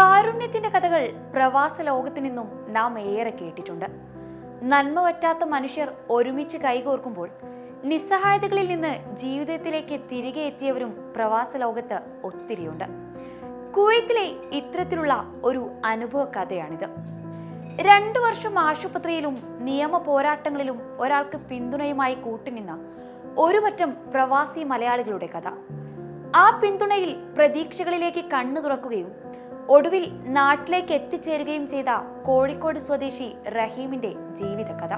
കാരുണ്യത്തിന്റെ കഥകൾ പ്രവാസ ലോകത്തു നിന്നും നാം ഏറെ കേട്ടിട്ടുണ്ട്. നന്മ പറ്റാത്ത മനുഷ്യർ ഒരുമിച്ച് കൈകോർക്കുമ്പോൾ നിസ്സഹായതകളിൽ നിന്ന് ജീവിതത്തിലേക്ക് തിരികെ എത്തിയവരും പ്രവാസ ലോകത്ത് ഒത്തിരിയുണ്ട്. കുവൈത്തിലെ ഇത്തരത്തിലുള്ള ഒരു അനുഭവ കഥയാണിത്. രണ്ടു വർഷം ആശുപത്രിയിലും നിയമ പോരാട്ടങ്ങളിലും ഒരാൾക്ക് പിന്തുണയുമായി കൂട്ടുനിന്ന ഒരു പറ്റം പ്രവാസി മലയാളികളുടെ കഥ. ആ പിന്തുണയിൽ പ്രതീക്ഷകളിലേക്ക് കണ്ണു തുറക്കുകയും ഒടുവിൽ നാട്ടിലേക്ക് എത്തിച്ചേരുകയും ചെയ്ത കോഴിക്കോട് സ്വദേശി റഹീമിന്റെ ജീവിതകഥ.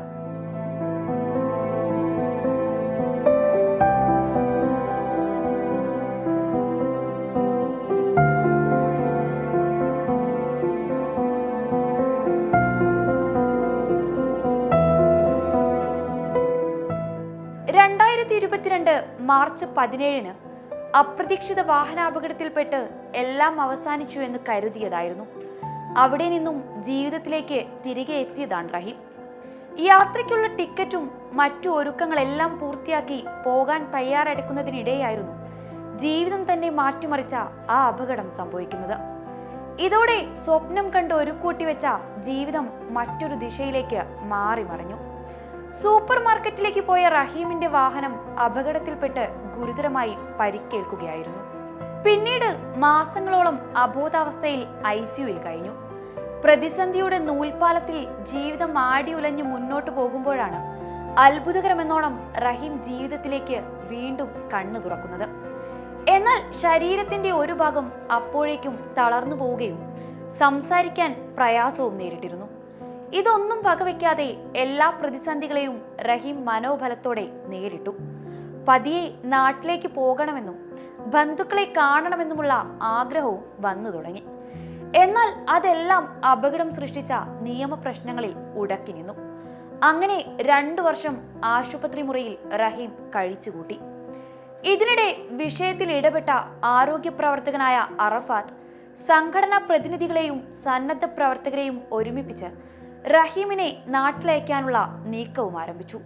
രണ്ടായിരത്തി ഇരുപത്തിരണ്ട് മാർച്ച് പതിനേഴിന് അപ്രതീക്ഷിത വാഹനാപകടത്തിൽപ്പെട്ട് എല്ലാം അവസാനിച്ചു എന്ന് കരുതിയതായിരുന്നു. അവിടെ നിന്നും ജീവിതത്തിലേക്ക് തിരികെ എത്തിയതാണ് റഹീം. യാത്രയ്ക്കുള്ള ടിക്കറ്റും മറ്റു ഒരുക്കങ്ങളെല്ലാം പൂർത്തിയാക്കി പോകാൻ തയ്യാറെടുക്കുന്നതിനിടെയായിരുന്നു ജീവിതം തന്നെ മാറ്റിമറിച്ച ആ അപകടം സംഭവിക്കുന്നത്. ഇതോടെ സ്വപ്നം കണ്ട് ഒരുക്കൂട്ടി വെച്ച ജീവിതം മറ്റൊരു ദിശയിലേക്ക് മാറി മറിഞ്ഞു സൂപ്പർ മാർക്കറ്റിലേക്ക് പോയ റഹീമിന്റെ വാഹനം അപകടത്തിൽപ്പെട്ട് ഗുരുതരമായി പരിക്കേൽക്കുകയായിരുന്നു. പിന്നീട് മാസങ്ങളോളം അബോധാവസ്ഥയിൽ ഐ സിയുയിൽ കഴിഞ്ഞു. പ്രതിസന്ധിയുടെ നൂൽപാലത്തിൽ ജീവിതം ആടിയുലഞ്ഞു മുന്നോട്ട് പോകുമ്പോഴാണ് അത്ഭുതകരമെന്നോണം റഹീം ജീവിതത്തിലേക്ക് വീണ്ടും കണ്ണു തുറക്കുന്നത്. എന്നാൽ ശരീരത്തിന്റെ ഒരു ഭാഗം അപ്പോഴേക്കും തളർന്നു പോവുകയും സംസാരിക്കാൻ പ്രയാസവും നേരിട്ടിരുന്നു. ഇതൊന്നും വകവയ്ക്കാതെ എല്ലാ പ്രതിസന്ധികളെയും റഹീം മനോബലത്തോടെ നേരിട്ടു. പതിയെ നാട്ടിലേക്ക് പോകണമെന്നും ബന്ധുക്കളെ കാണണമെന്നുമുള്ള ആഗ്രഹവും വന്നു തുടങ്ങി. എന്നാൽ അതെല്ലാം അപകടം സൃഷ്ടിച്ച നിയമപ്രശ്നങ്ങളിൽ ഉടക്കി നിന്നു. അങ്ങനെ രണ്ടു വർഷം ആശുപത്രി മുറിയിൽ റഹീം കഴിച്ചുകൂട്ടി. ഇതിനിടെ വിഷയത്തിൽ ഇടപെട്ട ആരോഗ്യ പ്രവർത്തകനായ അറഫാത്ത് സംഘടനാ പ്രതിനിധികളെയും സന്നദ്ധ പ്രവർത്തകരെയും ഒരുമിപ്പിച്ച് റഹീമിനെ നാട്ടിലയക്കാനുള്ള നീക്കവും ആരംഭിച്ചു.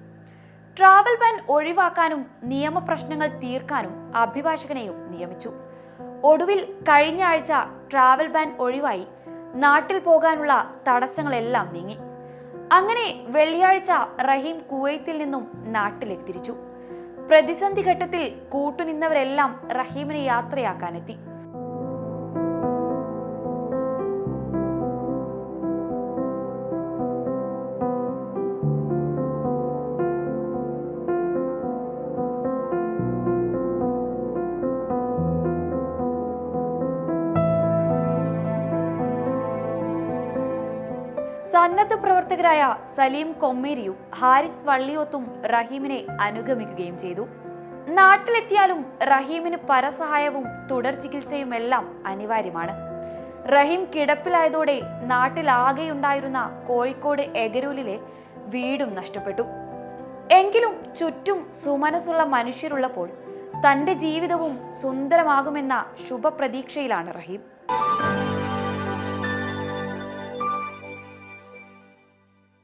ട്രാവൽ ബാൻ ഒഴിവാക്കാനും നിയമപ്രശ്നങ്ങൾ തീർക്കാനും അഭിഭാഷകനെയും നിയമിച്ചു. ഒടുവിൽ കഴിഞ്ഞ ആഴ്ച ട്രാവൽ ബാൻ ഒഴിവായി നാട്ടിൽ പോകാനുള്ള തടസ്സങ്ങളെല്ലാം നീങ്ങി. അങ്ങനെ വെള്ളിയാഴ്ച റഹീം കുവൈത്തിൽ നിന്നും നാട്ടിലെത്തിരിച്ചു. പ്രതിസന്ധി ഘട്ടത്തിൽ കൂട്ടുനിന്നവരെല്ലാം റഹീമിനെ യാത്രയാക്കാനെത്തി. സന്നദ്ധ പ്രവർത്തകരായ സലീം കൊമ്മേരിയും ഹാരിസ് വള്ളിയോത്തും റഹീമിനെ അനുഗമിക്കുകയും ചെയ്തു. നാട്ടിലെത്തിയാലും റഹീമിന് പരസഹായവും തുടർ ചികിത്സയും എല്ലാം അനിവാര്യമാണ്. റഹീം കിടപ്പിലായതോടെ നാട്ടിലാകെയുണ്ടായിരുന്ന കോഴിക്കോട് എഗരൂലിലെ വീടും നഷ്ടപ്പെട്ടു. എങ്കിലും ചുറ്റും സുമനസ്സുള്ള മനുഷ്യരുള്ളപ്പോൾ തന്റെ ജീവിതവും സുന്ദരമാകുമെന്ന ശുഭപ്രതീക്ഷയിലാണ് റഹീം.